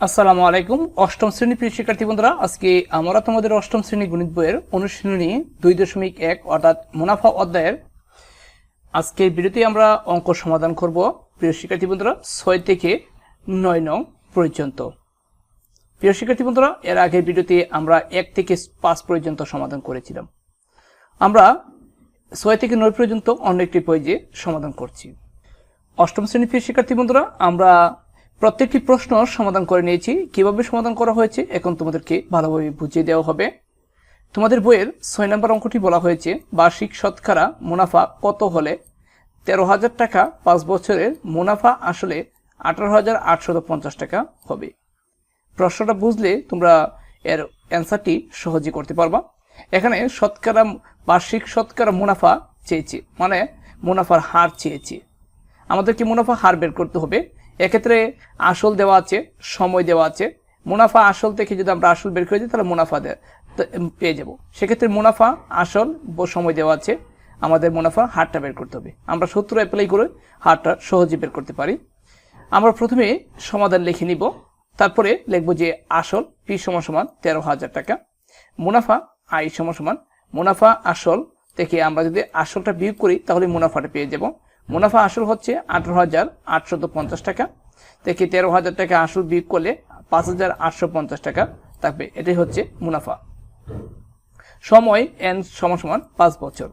আসসালামু আলাইকুম। অষ্টম শ্রেণি প্রিয় শিক্ষার্থী বন্ধুরা, আজকে আমরা তোমাদের অষ্টম শ্রেণি গণিত বইয়ের অনুশীলনী দুই দশমিক এক অর্থাৎ মুনাফা অধ্যায়ের আজকের ভিডিওতে আমরা অঙ্ক সমাধান করব। প্রিয় শিক্ষার্থী বন্ধুরা, ছয় থেকে নয় নং পর্যন্ত। প্রিয় শিক্ষার্থী বন্ধুরা, এর আগের ভিডিওতে আমরা এক থেকে পাঁচ পর্যন্ত সমাধান করেছিলাম। আমরা ছয় থেকে নয় পর্যন্ত অন্য একটি পেজে সমাধান করছি। অষ্টম শ্রেণি প্রিয় শিক্ষার্থী বন্ধুরা, আমরা প্রত্যেকটি প্রশ্ন সমাধান করে নিয়েছি। কীভাবে সমাধান করা হয়েছে, এখন তোমাদেরকে ভালোভাবে বুঝিয়ে দেওয়া হবে। তোমাদের বইয়ের ছয় নম্বর অঙ্কটি বলা হয়েছে, বার্ষিক শতকরা মুনাফা কত হলে? তেরো হাজার টাকা পাঁচ বছরের মুনাফা আসলে আঠারো হাজার আটশত পঞ্চাশ টাকা হবে। প্রশ্নটা বুঝলে তোমরা এর অ্যান্সারটি সহজে করতে পারবা। এখানে শতকরা, বার্ষিক শতকরা মুনাফা চেয়েছে মানে মুনাফার হার চেয়েছে। আমাদেরকে মুনাফা হার বের করতে হবে। এক্ষেত্রে আসল দেওয়া আছে, সময় দেওয়া আছে। মুনাফা আসল থেকে যদি আমরা আসল বের করে দিই, তাহলে মুনাফা পেয়ে যাব। সেক্ষেত্রে মুনাফা আসল সময় দেওয়া আছে। আমাদের মুনাফা হারটা বের করতে হবে। আমরা সূত্র অ্যাপ্লাই করে হারটা সহজে বের করতে পারি। আমরা প্রথমে সমাধান লিখে নিব। তারপরে লিখব যে আসল পি সমান সমান তেরো হাজার টাকা। মুনাফা আই সমান সমান। মুনাফা আসল থেকে আমরা যদি আসলটা বিয়োগ করি, তাহলে মুনাফাটা পেয়ে যাব। মুনাফা আসল হচ্ছে আঠারো হাজার আটশত পঞ্চাশ টাকা। থেকে তেরো হাজার টাকা আসল বিয়োগ করলে পাঁচ হাজার আটশো পঞ্চাশ টাকা থাকবে। এটাই হচ্ছে মুনাফা। সময় এন সমান পাঁচ বছর।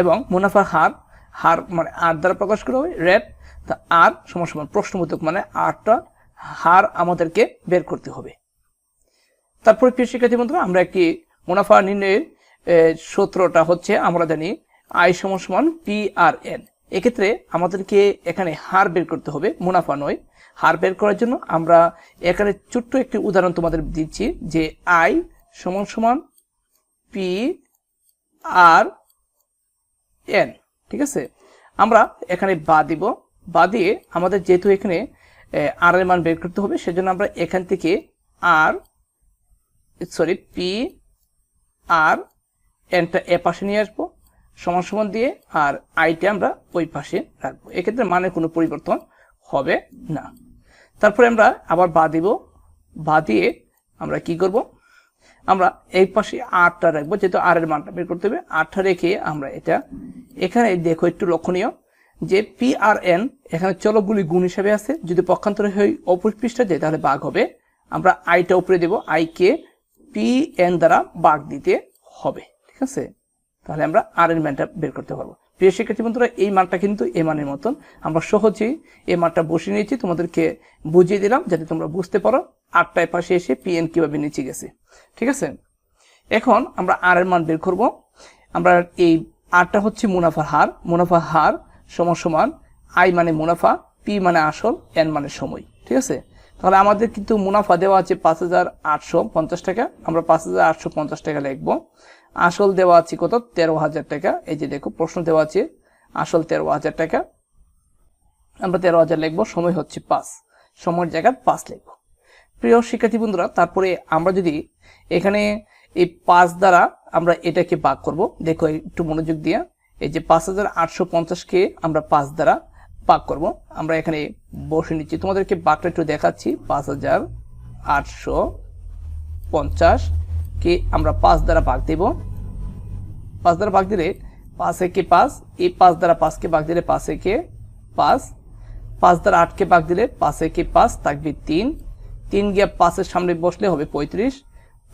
এবং মুনাফার হার হার মানে আর দ্বারা প্রকাশ করা হয় রেট তা আর সমান প্রশ্নবোধক মানে আরটা হার আমাদেরকে বের করতে হবে। তারপরে প্রিয় শিক্ষার্থী বন্ধুরা, আমরা একটি মুনাফা নির্ণয়ের সূত্রটা হচ্ছে আমরা জানি আই সমান পি আর এন এক্ষেত্রে আমাদেরকে এখানে হার বের করতে হবে, মুনাফা নয়। হার বের করার জন্য আমরা এখানে ছোট্ট একটি উদাহরণ তোমাদের দিচ্ছি যে আই সমান সমান পি আর এন, ঠিক আছে? আমরা এখানে বা দিব। বা দিয়ে আমাদের যেহেতু এখানে আর এর মান বের করতে হবে, সেজন্য আমরা এখান থেকে আর সরি পি আর এনটা এ পাশে নিয়ে আসব। সমান সমান দিয়ে আর আইটা আমরা ওই পাশে রাখব। এক্ষেত্রে মানের কোনো পরিবর্তন হবে না। তারপরে আমরা আবার বা দিব। বা দিয়ে আমরা কি করব? আমরা এই পাশে আটটা রাখব, যেহেতু আর এর মানটা বের করতে হবে। আটটা রেখে আমরা এটা এখানে দেখো একটু লক্ষণীয় যে পি আর এন এখানে চলকগুলি গুণ হিসাবে আছে। যদি পক্ষান্তরে হয় অপর পৃষ্ঠা যায় তাহলে বাঘ হবে। আমরা আইটা উপরে দেব। আইকে পি এন দ্বারা বাঘ দিতে হবে। ঠিক আছে? তাহলে আমরা আর এর মানটা বের করতে পারব। প্রিয় শিক্ষার্থী বন্ধুরা, এই মানটা কিন্তু এ মানের মতন। আমরা সহজেই এই মানটা বসিয়ে নিয়েছি। তোমাদেরকে বুঝিয়ে দিলাম যাতে তোমরা বুঝতে পারো আটটায় পাশে এসে পি এন কীভাবে নিচে গেছে। ঠিক আছে? এখন আমরা আর এর মান বের করব। আমরা এই আরটা হচ্ছে মুনাফার হার। মুনাফার হার সমান সমান আই মানে মুনাফা পি মানে আসল এন মানে সময়। ঠিক আছে? তাহলে আমাদের কিন্তু মুনাফা দেওয়া আছে পাঁচ হাজার আটশো পঞ্চাশ টাকা। আমরা পাঁচ হাজার আটশো পঞ্চাশ টাকা লিখব। আসল দেওয়া আছে কত? তেরো হাজার টাকা। এই যে দেখো, প্রশ্ন দেওয়া আছে, আসল তেরো হাজার টাকা। আমরা তেরো হাজার লিখব, সময় হচ্ছে পাঁচ। সময়ের জায়গায় পাঁচ লিখব। প্রিয় শিক্ষার্থী বন্ধুরা, তারপরে আমরা যদি এখানে এই পাঁচ দ্বারা আমরা এটাকে ভাগ করব। দেখো, একটু মনোযোগ দিয়ে। এই যে পাঁচ হাজার আটশো পঞ্চাশকে আমরা পাঁচ দ্বারা ভাগ করব। আমরা এখানে বসে নিচ্ছি। তোমাদেরকে ভাগটা একটু দেখাচ্ছি। পাঁচ হাজার আটশো পঞ্চাশ কে আমরা পাঁচ দ্বারা ভাগ দেব। পাঁচ দ্বারা ভাগ দিলে পাঁচ একে পাঁচ, এই পাঁচ দ্বারা পাঁচকে ভাগ দিলে পাঁচ একে পাঁচ পাঁচ দ্বারা আটকে ভাগ দিলে পাঁচ একে পাঁচ থাকবে তিন। তিন গিয়ে পাঁচের সামনে বসলে হবে পঁয়ত্রিশ,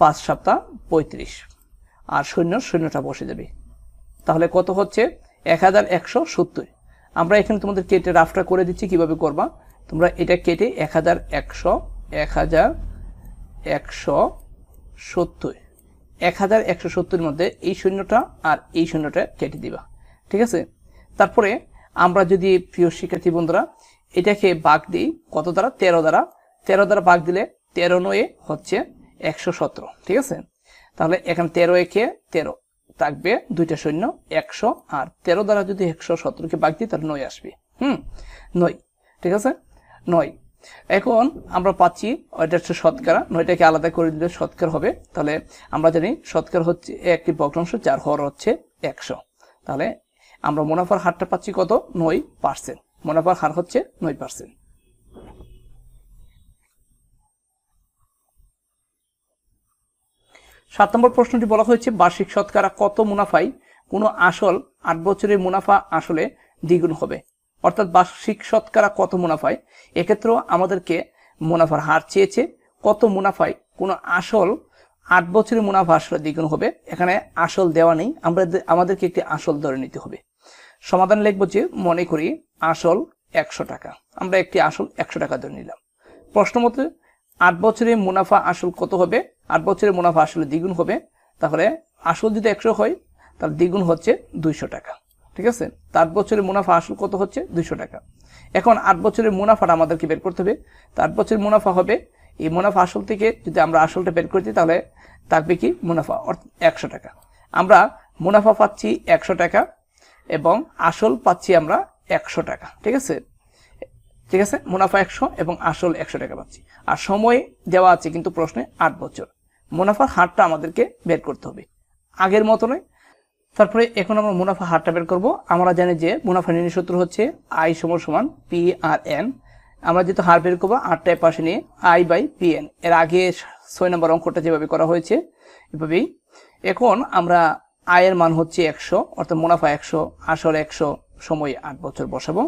পাঁচ সপ্তাহ পঁয়ত্রিশ। আর শূন্য শূন্যটা বসে যাবে। তাহলে কত হচ্ছে? এক হাজার একশো সত্তর। আমরা এখানে তোমাদের কেটে রাফটা করে দিচ্ছি, কীভাবে করবা? তোমরা এটা কেটে এক হাজার একশো, এক হাজার একশো সত্তর। এক হাজার একশো সত্তরের মধ্যে এই শূন্যটা আর এই শূন্যটা কেটে দিবা। ঠিক আছে? তারপরে আমরা যদি প্রিয় শিক্ষার্থী বন্ধুরা, এটাকে বাঘ দিই, কত দ্বারা? তেরো দ্বারা। তেরো দ্বারা বাঘ দিলে তেরো নয়ে হচ্ছে একশো সতেরো। ঠিক আছে? তাহলে এখানে তেরো একে তেরো থাকবে দুইটা শূন্য একশো। আর তেরো দ্বারা যদি একশো সতেরোকে বাঘ দিই, তাহলে নয় আসবে। হুম? নয়। ঠিক আছে? নয়। এখন আমরা পাচ্ছি ওইটা হচ্ছে শতকরা নয়টাকে আলাদা করে দিলে শতকরা হবে। তাহলে আমরা জানি শতকরা হচ্ছে একটি ভগ্নাংশ যার হর হচ্ছে একশো। তাহলে আমরা মুনাফার হারটা পাচ্ছি কত? নয় পার্সেন্ট। মুনাফার হার হচ্ছে নয় পার্সেন্ট। সাত নম্বর প্রশ্নটি বলা হয়েছে, বার্ষিক শতকরা কত মুনাফাই কোনো আসল আট বছরের মুনাফা আসলে দ্বিগুণ হবে? অর্থাৎ বার্ষিক শতকরা কত মুনাফায়? এক্ষেত্রেও আমাদেরকে মুনাফার হার চেয়েছে। কত মুনাফায়? কোনো আসল আট বছরের মুনাফা আসলে দ্বিগুণ হবে। এখানে আসল দেওয়া নেই। আমরা আমাদেরকে একটি আসল ধরে নিতে হবে। সমাধান লিখব যে মনে করি আসল একশো টাকা। আমরা একটি আসল একশো টাকা ধরে নিলাম। প্রশ্ন মতে আট বছরের মুনাফা আসল কত হবে? আট বছরের মুনাফা আসলে দ্বিগুণ হবে। তাহলে আসল যদি একশো হয়, তাহলে দ্বিগুণ হচ্ছে দুইশো টাকা। ঠিক আছে? তা আট বছরের মুনাফা আসল কত হচ্ছে? দুইশো টাকা। এখন আট বছরের মুনাফাটা আমাদেরকে বের করতে হবে। তা আট বছরের মুনাফা হবে, এই মুনাফা আসল থেকে যদি আমরা আসলটা বের করে, তাহলে থাকবে কি? মুনাফা অর্থাৎ একশো টাকা। আমরা মুনাফা পাচ্ছি একশো টাকা এবং আসল পাচ্ছি আমরা একশো টাকা। ঠিক আছে? ঠিক আছে? মুনাফা একশো এবং আসল একশো টাকা পাচ্ছি। আর সময় দেওয়া আছে কিন্তু প্রশ্নে আট বছর। মুনাফার হারটা আমাদেরকে বের করতে হবে। আগের মতনই তারপরে এখন আমরা মুনাফা হারটা বের করব। আমরা জানি যে মুনাফা নির্ণয় সূত্র হচ্ছে আই সমান সমান পি আর এন আমরা যেহেতু হার বের করব, আটটায় পাশে নিয়ে আই বাই পি এন এর আগে ছয় নম্বর অঙ্কটা যেভাবে করা হয়েছে, এভাবেই। এখন আমরা আয়ের মান হচ্ছে একশো, অর্থাৎ মুনাফা একশো, আসল একশো, সময় আট বছর বসাবো।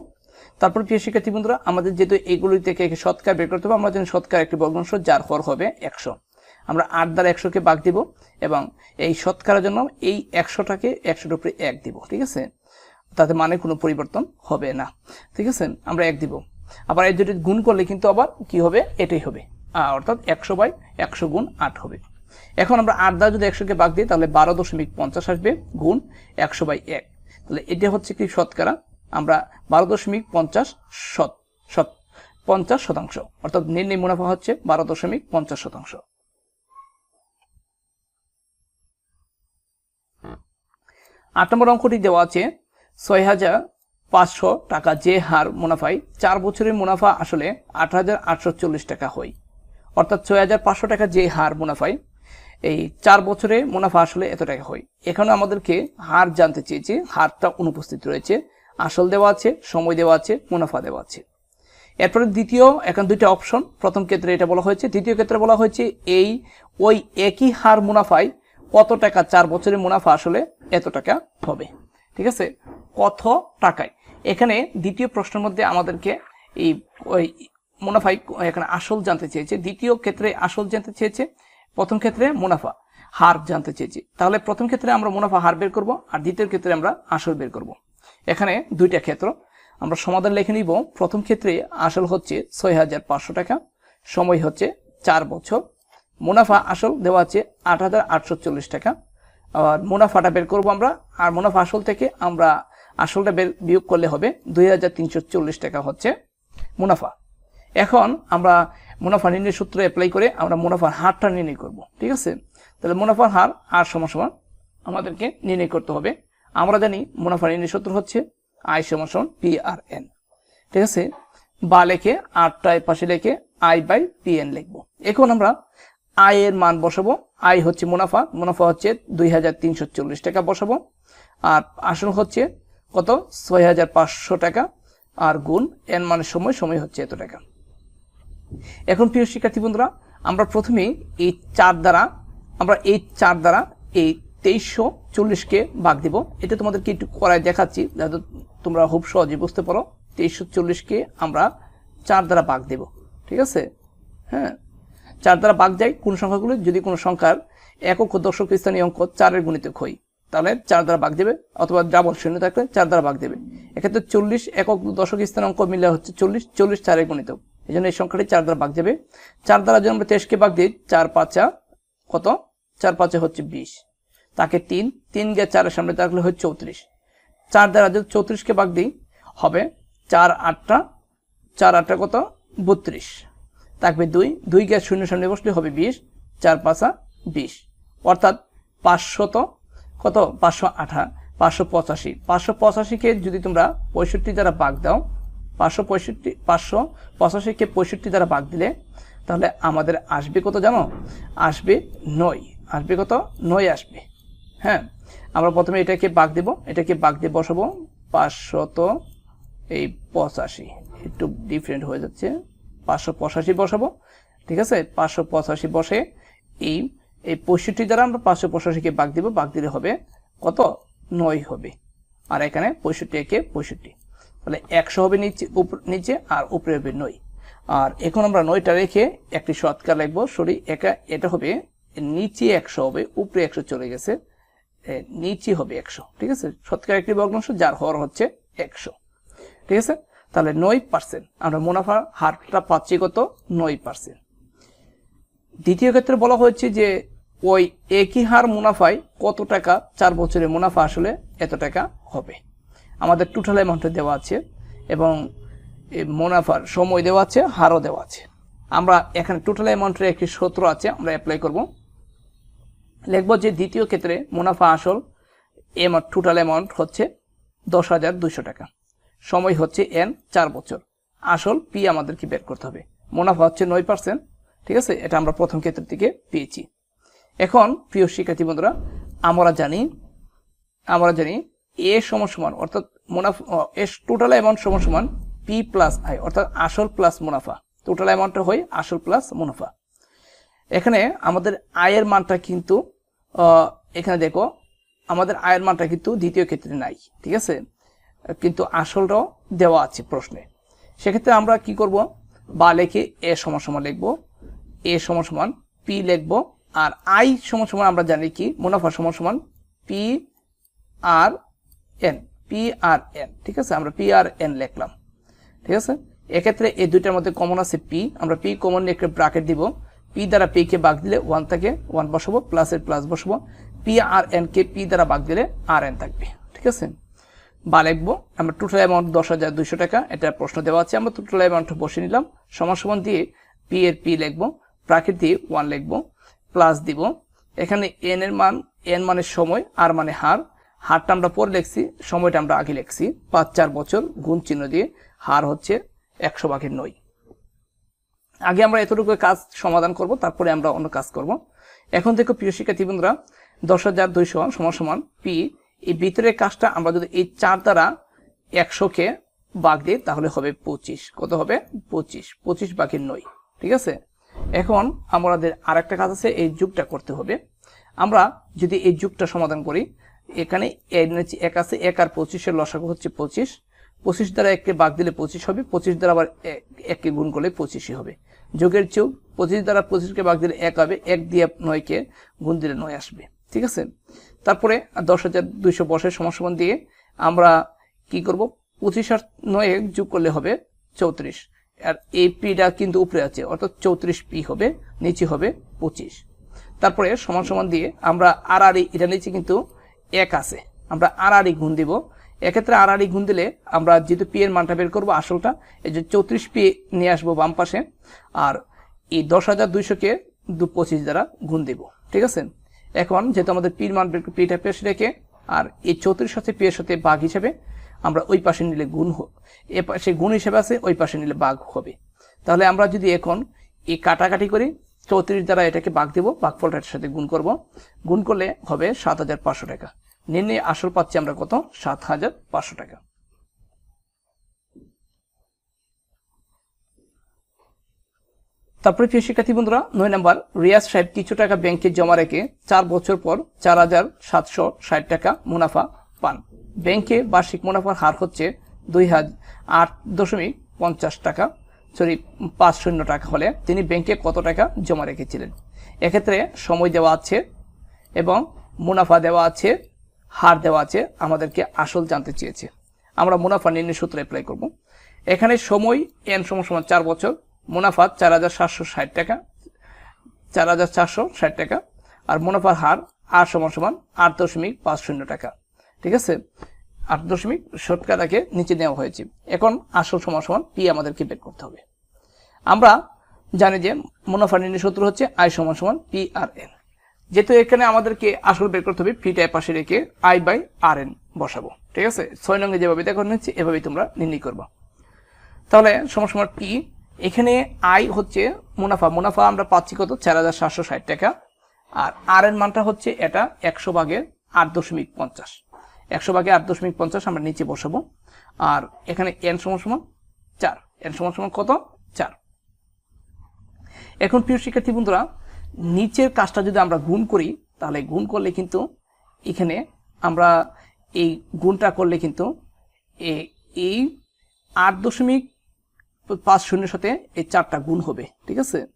তারপর প্রিয় শিক্ষার্থী বন্ধুরা, আমাদের যেহেতু এগুলি থেকে শতকার বের করতে হবে, আমরা জানি সৎকার একটি বর্গাংশ যার হর হবে একশো। আমরা আট দ্বারা একশোকে বাঘ দিব এবং এই শতকারের জন্য এই একশোটাকে একশোর উপরে এক দিব, ঠিক আছে? তাতে মানে কোনো পরিবর্তন হবে না, ঠিক আছে? আমরা এক দিব। আবার এই দুটি গুণ করলে কিন্তু আবার কি হবে? এটাই হবে। অর্থাৎ একশো বাই একশো গুণ আট হবে। এখন আমরা আট দ্বারা যদি একশোকে বাঘ দিই, তাহলে বারো দশমিক পঞ্চাশ আসবে গুণ একশো বাই এক। তাহলে এটা হচ্ছে কি শতকরা? আমরা বারো দশমিক পঞ্চাশ শত শত, পঞ্চাশ শতাংশ, অর্থাৎ নির্ণয় মুনাফা হচ্ছে বারো দশমিক পঞ্চাশ শতাংশ। আট নম্বর অঙ্কটি দেওয়া আছে, ছয় হাজার পাঁচশো টাকা যে হার মুনাফায়, চার বছরের মুনাফা আসলে আট হাজার আটশো চল্লিশ টাকা হয়। অর্থাৎ ছয় হাজার পাঁচশো টাকা যে হার মুনাফায়, এই চার বছরে মুনাফা আসলে এত টাকা হয়। এখানে আমাদেরকে হার জানতে চেয়েছে, হারটা অনুপস্থিত রয়েছে, আসল দেওয়া আছে, সময় দেওয়া আছে, মুনাফা দেওয়া আছে। এরপরে দ্বিতীয়, এখন দুইটা অপশন। প্রথম ক্ষেত্রে এটা বলা হয়েছে, দ্বিতীয় ক্ষেত্রে বলা হয়েছে এই, ওই একই হার মুনাফায় কত টাকা চার বছরের মুনাফা আসলে এত টাকা হবে? ঠিক আছে? কত টাকায়? এখানে দ্বিতীয় প্রশ্নের মধ্যে আমাদেরকে এই মুনাফাই এখানে আসল জানতে চেয়েছে। দ্বিতীয় ক্ষেত্রে আসল জানতে চেয়েছে, প্রথম ক্ষেত্রে মুনাফা, হার জানতে চেয়েছি। তাহলে প্রথম ক্ষেত্রে আমরা মুনাফা, হার বের করব আর দ্বিতীয় ক্ষেত্রে আমরা আসল বের করব। এখানে দুইটা ক্ষেত্র। আমরা সমাধান লিখে নিব। প্রথম ক্ষেত্রে আসল হচ্ছে ছয় হাজার পাঁচশো টাকা, সময় হচ্ছে চার বছর। মুনাফা আসল দেওয়া আছে আট হাজার আটশো চল্লিশ টাকা। আর মুনাফাটা বের করব আমরা, আর মুনাফা আসল থেকে আমরা আসলটা বের বিয়োগ করলে হবে দুই হাজার তিনশো চল্লিশ টাকা হচ্ছে মুনাফা। এখন আমরা মুনাফা নির্ণয় সূত্র অ্যাপ্লাই করে আমরা মুনাফার হারটা নির্ণয় করব, ঠিক আছে? তাহলে মুনাফার হার আর সমান সমান আমাদেরকে নির্ণয় করতে হবে। আমরা জানি মুনাফা নির্ণয় সূত্র হচ্ছে আই সমান সমান পি আর এন, ঠিক আছে? বা লেখে আটটায় পাশে লেখে আই বাই পি এন লিখব। এখন আমরা আয়ের মান বসাবো। আয় হচ্ছে মুনাফা মুনাফা হচ্ছে দুই হাজার তিনশো চল্লিশ টাকা বসাবো। আর আসল হচ্ছে কত? ছয় হাজার পাঁচশো টাকা। আর গুণ এন মানের সময় সময় হচ্ছে এত টাকা। এখন প্রিয় শিক্ষার্থী বন্ধুরা, আমরা প্রথমেই এই চার দ্বারা, আমরা এই চার দ্বারা এই তেইশশো চল্লিশকে বাঘ দিব। এটা তোমাদেরকে একটু করায় দেখাচ্ছি, যাতে তোমরা খুব সহজে বুঝতে পারো। তেইশশো চল্লিশকে আমরা চার দ্বারা বাঘ দেব। ঠিক আছে? হ্যাঁ? চার দ্বারা বাঘ যায় কোন সংখ্যাগুলো, যদি কোনো সংখ্যার একক দশক স্থানীয় অঙ্ক চারের গুণিতক হয় তাহলে চার দ্বারা বাঘ দেবে অথবা ডাবল শূন্য থাকলে চার দ্বারা বাঘ দেবে এক্ষেত্রে চল্লিশ একক দশক স্থান অঙ্ক মিলে হচ্ছে চল্লিশ চল্লিশ চারের গুণিতক এই জন্য এই সংখ্যাটি চার দ্বারা বাঘ যাবে। চার দ্বারা যদি আমরা তেইশকে বাঘ দিই, চার পাঁচা কত? চার পাঁচা হচ্ছে বিশ। তাকে তিন তিন গিয়ে চারের সামনে থাকলে হচ্ছে চৌত্রিশ। চার দ্বারা যদি চৌত্রিশকে বাঘ দিই, হবে চার আটটা চার আটটা কত? বত্রিশ। থাকবে দুই দুই গ্যাস শূন্য সামনে বসলে হবে বিশ, চার পাঁচা বিশ। অর্থাৎ পাঁচশত, কত? পাঁচশো আঠা, পাঁচশো পঁচাশি। পাঁচশো পঁচাশিকে যদি তোমরা পঁয়ষট্টি দ্বারা বাঘ দাও, পাঁচশো পঁয়ষট্টি, পাঁচশো পঁচাশিকে পঁয়ষট্টি দ্বারা বাঘ দিলে তাহলে আমাদের আসবে কত জানো? আসবে নয়। আসবে কত? নয় আসবে। হ্যাঁ? আমরা প্রথমে এটাকে বাঘ দেব, এটাকে বাঘ দিয়ে বসাবো। পাঁচশত এই পঁচাশি। একটু ডিফারেন্ট হয়ে যাচ্ছে। পাঁচশো পঁচাশি বসাবো, ঠিক আছে? পাঁচশো পঁচাশি বসে এই এই পঁয়ষট্টি দ্বারা আমরা পাঁচশো পঁচাশিকে বাঘ দিব বাঘ দিলে হবে কত? নয় হবে। আর এখানে পঁয়ষট্টি একে পঁয়ষট্টি। তাহলে একশো হবে নিচে নিচে আর উপরে হবে নয়। আর এখন আমরা নয়টা রেখে একটি শতকার লিখব, সরি, একা, এটা হবে নিচে একশো হবে, উপরে একশো চলে গেছে। নিচে হবে একশো, ঠিক আছে? শতকরা একটি ভগ্নাংশ যার হর হচ্ছে একশো, ঠিক আছে? তাহলে নয় পার্সেন্ট আমরা মুনাফার হারটা পাচ্ছি কত? নয় পার্সেন্ট দ্বিতীয় ক্ষেত্রে বলা হয়েছে যে ওই একই হার মুনাফায় কত টাকা চার বছরের মুনাফা আসলে এত টাকা হবে। আমাদের টোটাল অ্যামাউন্টে দেওয়া আছে এবং মুনাফার সময় দেওয়া আছে, হারও দেওয়া আছে। আমরা এখানে টোটাল অ্যামাউন্টের একটি সূত্র আছে, আমরা অ্যাপ্লাই করব। লিখব যে দ্বিতীয় ক্ষেত্রে মুনাফা আসল এমাউন্ট টোটাল অ্যামাউন্ট হচ্ছে দশ হাজার দুইশো টাকা। সময় হচ্ছে এন চার বছর। আসল পি আমাদেরকে বের করতে হবে। মুনাফা হচ্ছে নয় পার্সেন্ট, ঠিক আছে? এটা আমরা প্রথম ক্ষেত্রের থেকে পেয়েছি। এখন, প্রিয় শিক্ষার্থী বন্ধুরা, আমরা জানি আমরা জানি এ সমান সমান, অর্থাৎ মুনাফা এ টোটাল অ্যামাউন্ট সমান সমান পি প্লাস আই অর্থাৎ আসল প্লাস মুনাফা। টোটাল অ্যামাউন্টটা হয় আসল প্লাস মুনাফা। এখানে আমাদের আয়ের মানটা কিন্তু এখানে দেখো, আমাদের আয়ের মানটা কিন্তু দ্বিতীয় ক্ষেত্রে নাই, ঠিক আছে? কিন্তু আসলটাও দেওয়া আছে প্রশ্নে। সেক্ষেত্রে আমরা কি করব? বা লেখে এ সমান সমান লিখব, এ সমান সমান পি লিখব, আর আই সমান সমান আমরা জানি কি? মুনাফা সমান সমান P R N, P R N, ঠিক আছে? আমরা পি আর এন লিখলাম, ঠিক আছে? এক্ষেত্রে এই দুইটার মধ্যে কমন আছে পি, আমরা পি কমন নিয়ে একটা ব্রাকেট দিব, পি দ্বারা পি কে বাগ দিলে ওয়ান থাকে ওয়ান বসাবো প্লাসের প্লাস বসাবো, পি আর এন কে পি দ্বারা বাগ দিলে আর এন থাকবে, ঠিক আছে? বা লিখব। আমরা টোটাল অ্যামাউন্ট দশ হাজার দুইশো টাকা, এটা প্রশ্ন দেওয়া আছে, আমরা টোটাল অ্যামাউন্ট বসে নিলাম। সমান সমান দিয়ে পি এর পি লিখব দিয়ে ওয়ান লিখব প্লাস দিব। এখানে এন এর মান এন মানে সময় আর মানে হার। হারটা আমরা পরে লিখছি, সময়টা আমরা আগে লিখছি। পাঁচ, চার বছর, গুণ চিহ্ন দিয়ে হার হচ্ছে একশো ভাগের নয়। আগে আমরা এতটুকু কাজ সমাধান করব, তারপরে আমরা অন্য কাজ করব। এখন থেকে প্রিয় শিক্ষার্থী বন্ধুরা দশ হাজার দুইশো সমান সমান পি এই ভিতরের কাজটা আমরা যদি এই চার দ্বারা একশোকে বাগ দিই, তাহলে হবে পঁচিশ। কত হবে? পঁচিশ। পঁচিশ বাঘের নয়। ঠিক আছে? এখন আমাদের আর একটা কাজ আছে, এই যুগটা করতে হবে। আমরা যদি এই যুগটা সমাধান করি, এখানে এক আছে, এক আর পঁচিশের লসাগু হচ্ছে পঁচিশ। পঁচিশ দ্বারা এককে বাঘ দিলে পঁচিশ হবে, পঁচিশ দ্বারা আবার এককে গুণ করলে পঁচিশই হবে। যোগের চোখ পঁচিশ দ্বারা পঁচিশকে বাঘ দিলে এক হবে, এক দিয়ে নয়কে গুণ দিলে নয় আসবে। ঠিক আছে? তারপরে দশ হাজার দুইশো বসের সমান দিয়ে আমরা কি করব? পঁচিশ আর নয় যোগ করলে হবে চৌত্রিশ। আর এই পিটা কিন্তু উপরে আছে, অর্থাৎ চৌত্রিশ পি হবে, নিচে হবে পঁচিশ। তারপরে সমান সমান দিয়ে আমরা আর আর এটা নিচে কিন্তু এক আছে, আমরা আর আর গুণ দিব। এক্ষেত্রে আর আর গুণ দিলে আমরা যেহেতু পি এর মানটা বের করব আসলটা, এই যে চৌত্রিশ পি নিয়ে আসব বাম পাশে, আর এই দশ হাজার দুইশোকে দু পঁচিশ দ্বারা গুণ দিব, ঠিক আছে? এখন যেহেতু আমাদের পির মান বের পিটা পেশ রেখে, আর এই চৌত্রিশ সাথে পি এর সাথে বাঘ হিসেবে আমরা ওই পাশে নিলে গুণ এ পাশে গুণ হিসেবে আছে, ওই পাশে নিলে বাঘ হবে। তাহলে আমরা যদি এখন এই কাটাকাটি করি, চৌত্রিশ দ্বারা এটাকে বাঘ দেবো, বাঘফলটা এটার সাথে গুণ করব। গুণ করলে হবে সাত হাজার পাঁচশো টাকা। নির্ণয় আসল পাচ্ছি আমরা কত? সাত হাজার পাঁচশো টাকা। তারপরে প্রিয় শিক্ষার্থী বন্ধুরা, নয় নাম্বার, রিয়াজ সাহেব কিছু টাকা ব্যাংকে জমা রেখে চার বছর পর চার হাজার সাতশো ষাট টাকা মুনাফা পান। ব্যাংকে বার্ষিক মুনাফার হার হচ্ছে দুই হাজার আট দশমিক পঞ্চাশ টাকা, সরি, পাঁচ শূন্য টাকা হলে তিনি ব্যাংকে কত টাকা জমা রেখেছিলেন? এক্ষেত্রে সময় দেওয়া আছে এবং মুনাফা দেওয়া আছে, হার দেওয়া আছে, আমাদেরকে আসল জানতে চেয়েছে। আমরা মুনাফা নির্ণয় সূত্র অ্যাপ্লাই করব। এখানে সময় এন সমান সমান চার বছর মুনাফা চার হাজার সাতশো ষাট টাকা, চার হাজার চারশো ষাট টাকা, আর মুনাফার হার আর সমান সমান আট দশমিক পাঁচ শূন্য টাকা। ঠিক আছে? আট দশমিক শতকরাকে নিচে নেওয়া হয়েছে। এখন আসল সমান সমান পি আমাদেরকে বের করতে হবে। আমরা জানি যে মুনাফা নির্ণয় সূত্র হচ্ছে আই সমান সমান পি আর এন যেহেতু এখানে আমাদেরকে আসল বের করতে হবে পিটা পাশে রেখে আই বাই আর এন বসাবো। ঠিক আছে? ছয় নঙ্গে যেভাবে দেখানো হচ্ছে এভাবেই তোমরা নির্ণয় করবা। তাহলে সমান সমান পি এখানে আই হচ্ছে মুনাফা। মুনাফা আমরা পাচ্ছি কত? চার হাজার সাতশো ষাট টাকা। আর আর এর মানটা হচ্ছে এটা, একশো ভাগের আট দশমিক পঞ্চাশ। একশো ভাগে আট দশমিক পঞ্চাশ আমরা নিচে বসাবো। আর এখানে এন সমান সমান চার। এন সমান সমান কত? চার। এখন প্রিয় শিক্ষার্থী বন্ধুরা, নিচের কাজটা যদি আমরা গুণ করি, তাহলে গুণ করলে কিন্তু এখানে আমরা এই গুণটা করলে কিন্তু এই আট দশমিক পাঁচ শূন্যের সাথে এই চারটা গুণ হবে, ঠিক আছে?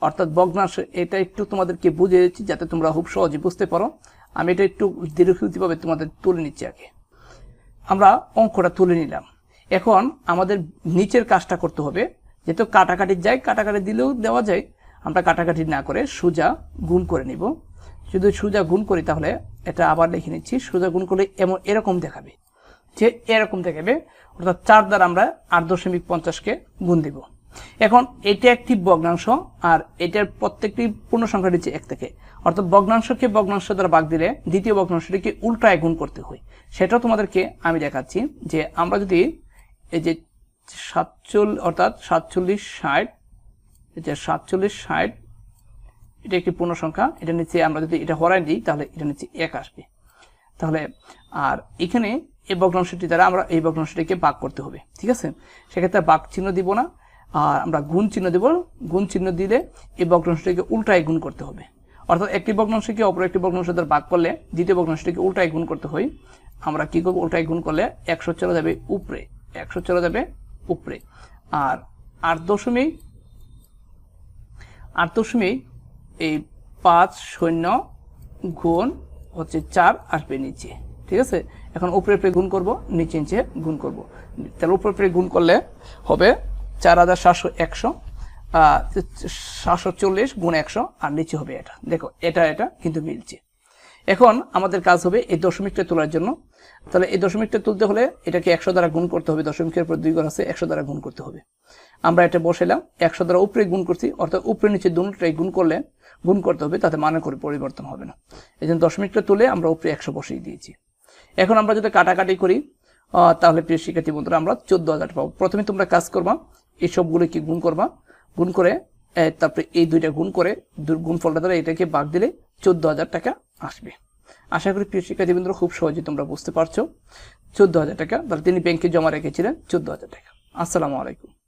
অর্থাৎ ভগ্নাংশ, এটা একটু তোমাদেরকে বুঝে দিচ্ছি যাতে তোমরা খুব সহজে বুঝতে পারো। আমি এটা একটু দীর্ঘভাবে তোমাদের তুলে নিচ্ছি আগে। আমরা অঙ্কটা তুলে নিলাম। এখন আমাদের নিচের কাজটা করতে হবে। যেহেতু কাটাকাটি যায়, কাটাকাটি দিলেও দেওয়া যায়। আমরা কাটাকাটি না করে সোজা গুণ করে নিব। যদি সোজা গুণ করি তাহলে এটা আবার লিখে নিচ্ছি, সোজা গুণ করলে এমন এরকম দেখাবে। যে এরকম দেখাবে অর্থাৎ চার দ্বারা আমরা আট দশমিক পঞ্চাশকে গুণ দিব। এখন এটা একটি ভগ্নাংশ আর এটার প্রত্যেকটি পূর্ণ সংখ্যা নিচ্ছে এক থেকে। অর্থাৎ ভগ্নাংশকে ভগ্নাংশ দ্বারা ভাগ দিলে দ্বিতীয় ভগ্নাংশটিকে উল্টায় গুণ করতে হয়। সেটাও তোমাদেরকে আমি দেখাচ্ছি যে আমরা যদি এই যে সাতচল অর্থাৎ সাতচল্লিশ ষাট, এই যে সাতচল্লিশ ষাট, এটা একটি পূর্ণ সংখ্যা এটা নিচে আমরা যদি এটা হরাই দিই, তাহলে এটা নিচে এক আসবে। তাহলে, আর এখানে এই ভগ্নাংশটি দ্বারা আমরা এই ভগ্নাংশটিকে ভাগ করতে হবে, ঠিক আছে? সেক্ষেত্রে ভাগ চিহ্ন দিব না, আর আমরা গুণ চিহ্ন দেব। গুণ চিহ্ন দিলে এই ভগ্নাংশটিকে উল্টায় গুণ করতে হবে। অর্থাৎ একটি ভগ্নাংশকে অপর একটি ভগ্নাংশ দ্বারা ভাগ করলে দ্বিতীয় ভগ্নাংশটিকে উল্টায় গুণ করতে হয়। আমরা কি করব? উল্টায় গুণ করলে একশো চলে যাবে উপরে, একশো চলে যাবে উপরে। আর আট দশমিক আট দশমিক এই পাঁচ শূন্য গুণ হচ্ছে চার আসবে নিচে, ঠিক আছে? এখন উপরে উপরে গুণ করব, নিচে নিচে গুণ করব। তাহলে উপরে উপরে গুণ করলে হবে চার হাজার সাতশো একশো সাতশো চল্লিশ গুণ একশো, আর নিচে হবে এটা। দেখো, এটা এটা কিন্তু মিলছে। এখন আমাদের কাজ হবে এই দশমিকটা তোলার জন্য। তাহলে এই দশমিকটা তুলতে হলে এটাকে একশো দ্বারা গুণ করতে হবে। দশমিকের উপর দুই ঘর আছে, একশো দ্বারা গুণ করতে হবে। আমরা এটা বসাইলাম, একশো দ্বারা উপরে গুণ করছি, অর্থাৎ উপরে নিচে দুটাই গুণ করলে, গুণ করতে হবে, তাতে মানে করে পরিবর্তন হবে না। এই জন্য দশমিকটা তুলে আমরা উপরে একশো বসিয়ে দিয়েছি। এখন আমরা যদি কাটাকাটি করি তাহলে প্রিয় শিক্ষার্থী বন্ধুরা, আমরা চোদ্দ হাজার পাবো। প্রথমে তোমরা কাজ করবা, এই সবগুলো কি গুণ করবা। গুণ করে তারপরে এই দুইটা গুণ করে দু- গুণফলটা দ্বারা এটাকে বাদ দিলে চোদ্দ হাজার টাকা আসবে। আশা করি প্রিয় শিক্ষার্থী বন্ধুরা, খুব সহজে তোমরা বুঝতে পারছ। চোদ্দ হাজার টাকা, তাহলে তিনি ব্যাংকে জমা রেখেছিলেন চোদ্দ হাজার টাকা। আসসালামু আলাইকুম।